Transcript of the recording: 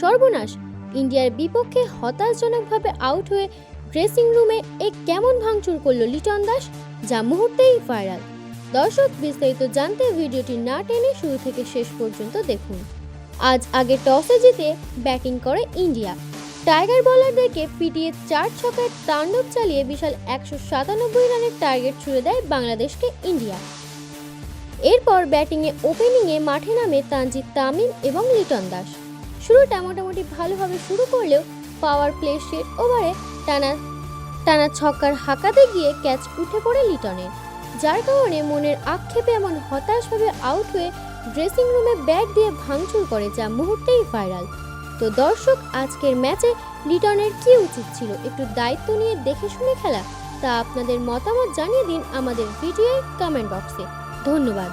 সর্বনাশ। ইন্ডিয়ার বিপক্ষে হতাশজনকভাবে আউট হয়ে ড্রেসিং রুমে এ কেমন ভাঙচুর করল লিটন দাস, যা মুহূর্তেই ভাইরাল। দর্শক, বিস্তারিত জানতে ভিডিওটি না টেনে শুরু থেকে শেষ পর্যন্ত দেখুন। আজ আগে টসে জিতে ব্যাটিং করে ইন্ডিয়া। টাইগার বোলারদেরকে পিটিয়ে চার ছকের তাণ্ডব চালিয়ে বিশাল একশো সাতানব্বই রানের টার্গেট ছুড়ে দেয় বাংলাদেশকে ইন্ডিয়া। এরপর ব্যাটিংয়ে ওপেনিংয়ে মাঠে নামে তানজিদ তামিম এবং লিটন দাস। শুরুটা মোটামুটি ভালোভাবে শুরু করলেও পাওয়ার প্লে শেড ওভারে টানা টানা ছক্কার হাঁকাতে গিয়ে ক্যাচ উঠে পড়ে লিটনের। যার কারণে মনের আক্ষেপে এমন হতাশভাবে আউট হয়ে ড্রেসিং রুমে ব্যাট দিয়ে ভাঙচুর করে যা মুহূর্তেই ভাইরাল তো দর্শক, আজকের ম্যাচে লিটনের কি উচিত ছিল? একটু দায়িত্ব নিয়ে দেখে শুনে খেলা। তা আপনাদের মতামত জানিয়ে দিন আমাদের ভিডিওর কমেন্ট বক্সে ধন্যবাদ।